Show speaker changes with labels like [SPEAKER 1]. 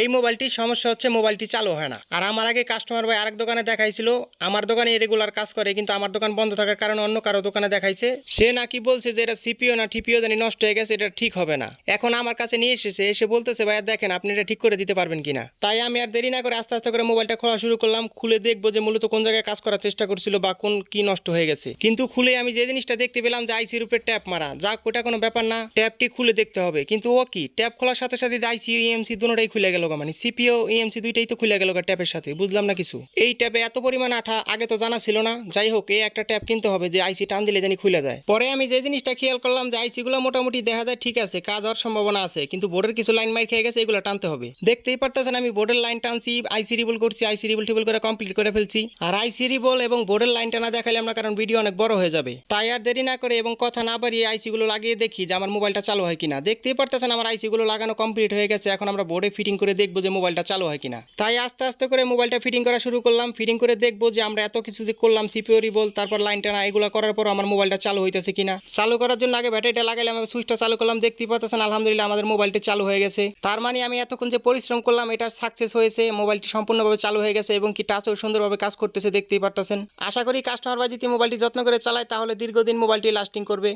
[SPEAKER 1] এই মোবাইলটির সমস্যা হচ্ছে মোবাইলটি চালু হয় না। আর আমার আগে কাস্টমার ভাই আরেক দোকানে দেখাইছিল, আমার দোকানে রেগুলার কাজ করে, কিন্তু আমার দোকান বন্ধ থাকার কারণে অন্য কারও দোকানে দেখাইছে। সে নাকি বলছে যে এটা সিপিও না টিপিও জানি নষ্ট হয়ে গেছে, এটা ঠিক হবে না। এখন আমার কাছে নিয়ে এসেছে, এসে বলতেছে, ভাইয়া দেখেন, আপনি এটা ঠিক করে দিতে পারবেন কিনা? তাই আমি আর দেরি না করে আস্তে আস্তে করে মোবাইলটা খোলা শুরু করলাম, খুলে দেখব যে মূলত কোন জায়গায় কাজ করার চেষ্টা করছিল বা কোন কি নষ্ট হয়ে গেছে। কিন্তু খুলে আমি যে জিনিসটা দেখতে পেলাম যে আইসি রূপে ট্যাপ মারা, যাক, ওটা কোনো ব্যাপার না। ট্যাপটি খুলে দেখতে হবে, কিন্তু ও কি? ট্যাপ খোলার সাথে সাথে আইসি ইএমসি দুটোটাই খুলে গেল। মানে সিপিও ইএমসি দুইটাই তো খুলে গেল ট্যাপের সাথে, বুঝলাম না কিছু। এই ট্যাপে এত পরিমাণ আঠা, আগে তো জানা ছিল না। যাই হোক, এই একটা ট্যাপ কিনতে হবে যে আইসি টান দিলে জানি খুলে যায়। পরে আমি যে জিনিসটা খেয়াল করলাম যে আইসি গুলো মোটামুটি দেখা যায় ঠিক আছে, কাজ হওয়ার সম্ভাবনা আছে, কিন্তু বোর্ডের কিছু লাইন মার খেয়ে গেছে, এগুলো টানতে হবে। দেখতেই পারতেছেন, আমি বোর্ডের লাইন টানছি আইসি রিবল করছি আইসি রিবল টিবল করে কমপ্লিট করে ফেলছি। আর আইসি রিবল এবং বোর্ডের লাইনটা না দেখালাম না কারণ ভিডিও অনেক বড় হয়ে যাবে। তাই আর দেরি না করে এবং কথা না বাড়িয়ে আইসি গুলো লাগিয়ে দেখি যে আমার মোবাইলটা চালু হয় কিনা। দেখতেই পারতেছেন, আমার আইসি গুলো লাগানো কমপ্লিট হয়ে গেছে, এখন আমরা বোর্ডে ফিটিং করে দেখব যে মোবাইলটা চালু হয় কিনা। তাই আস্তে আস্তে করে মোবাইলটা ফিটিং করা শুরু করলাম। ফিটিং করে দেখব যে আমরা এত কিছু যে করলাম সিপিও তারপর লাইন টানা, এগুলো করার পর আমার মোবাইলটা চালু হইতেছে কিনা। চালু করার জন্য আগে ব্যাটারিটা লাগাইলাম আমি সুইচটা চালু করলাম দেখতেই পাচ্ছেন আলহামদুলিল্লাহ আমাদের মোবাইলটি চালু হয়ে গেছে। তার মানে আমি এতক্ষণ যে পরিশ্রম করলাম, এটা সাকসেস হয়েছে, মোবাইলটি সম্পূর্ণভাবে চালু হয়ে গেছে এবং কি টাচও সুন্দরভাবে কাজ করতেছে, দেখতেই পারতেছেন। আশা করি কাস্টমার যদি মোবাইলটি যত্ন করে চালায়, তাহলে দীর্ঘদিন মোবাইলটি লাস্টিং করবে।